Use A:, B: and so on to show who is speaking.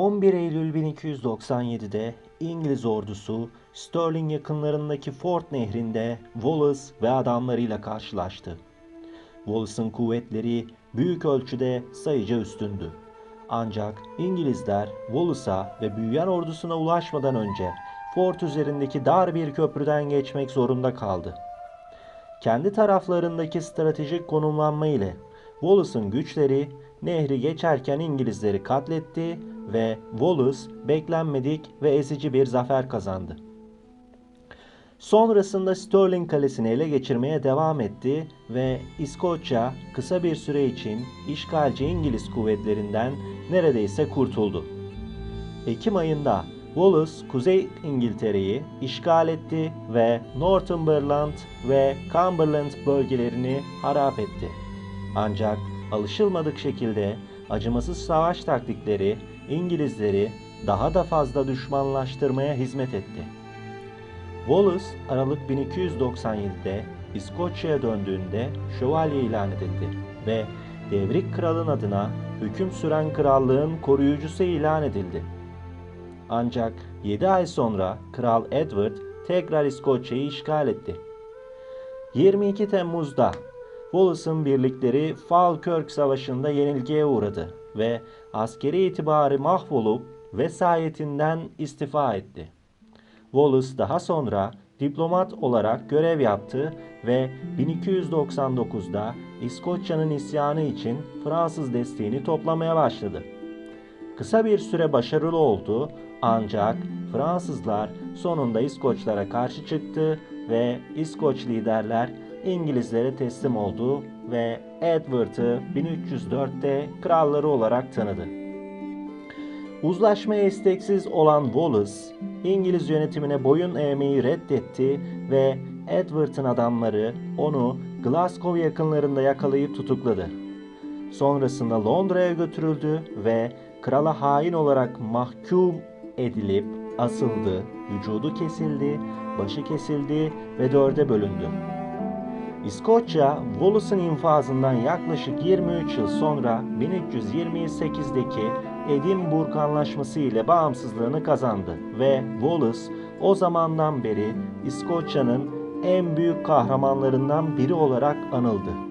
A: 11 Eylül 1297'de İngiliz ordusu Stirling yakınlarındaki Fort Nehri'nde Wallace ve adamlarıyla karşılaştı. Wallace'ın kuvvetleri büyük ölçüde sayıca üstündü. Ancak İngilizler Wallace'a ve büyüyen ordusuna ulaşmadan önce fort üzerindeki dar bir köprüden geçmek zorunda kaldı. Kendi taraflarındaki stratejik konumlanma ile Wallace'ın güçleri nehri geçerken İngilizleri katletti ve Wallace beklenmedik ve ezici bir zafer kazandı. Sonrasında Stirling Kalesi'ni ele geçirmeye devam etti ve İskoçya kısa bir süre için işgalci İngiliz kuvvetlerinden neredeyse kurtuldu. Ekim ayında Wallace Kuzey İngiltere'yi işgal etti ve Northumberland ve Cumberland bölgelerini harap etti. Ancak alışılmadık şekilde acımasız savaş taktikleri İngilizleri daha da fazla düşmanlaştırmaya hizmet etti. Wallace Aralık 1297'de İskoçya'ya döndüğünde şövalye ilan edildi ve Devrik Kral'ın adına hüküm süren krallığın koruyucusu ilan edildi. Ancak 7 ay sonra Kral Edward tekrar İskoçya'yı işgal etti. 22 Temmuz'da Wallace'ın birlikleri Falkirk Savaşı'nda yenilgiye uğradı ve askeri itibarı mahvolup vesayetinden istifa etti. Wallace daha sonra diplomat olarak görev yaptı ve 1299'da İskoçya'nın isyanı için Fransız desteğini toplamaya başladı. Kısa bir süre başarılı oldu ancak Fransızlar sonunda İskoçlara karşı çıktı ve İskoç liderler İngilizlere teslim oldu ve Edward'ı 1304'te kralları olarak tanıdı. Uzlaşmaya isteksiz olan Wallace, İngiliz yönetimine boyun eğmeyi reddetti ve Edward'ın adamları onu Glasgow yakınlarında yakalayıp tutukladı. Sonrasında Londra'ya götürüldü ve krala hain olarak mahkum edilip asıldı, vücudu kesildi, başı kesildi ve dörde bölündü. İskoçya, Wallace'ın infazından yaklaşık 23 yıl sonra 1328'deki Edinburgh Anlaşması ile bağımsızlığını kazandı ve Wallace o zamandan beri İskoçya'nın en büyük kahramanlarından biri olarak anıldı.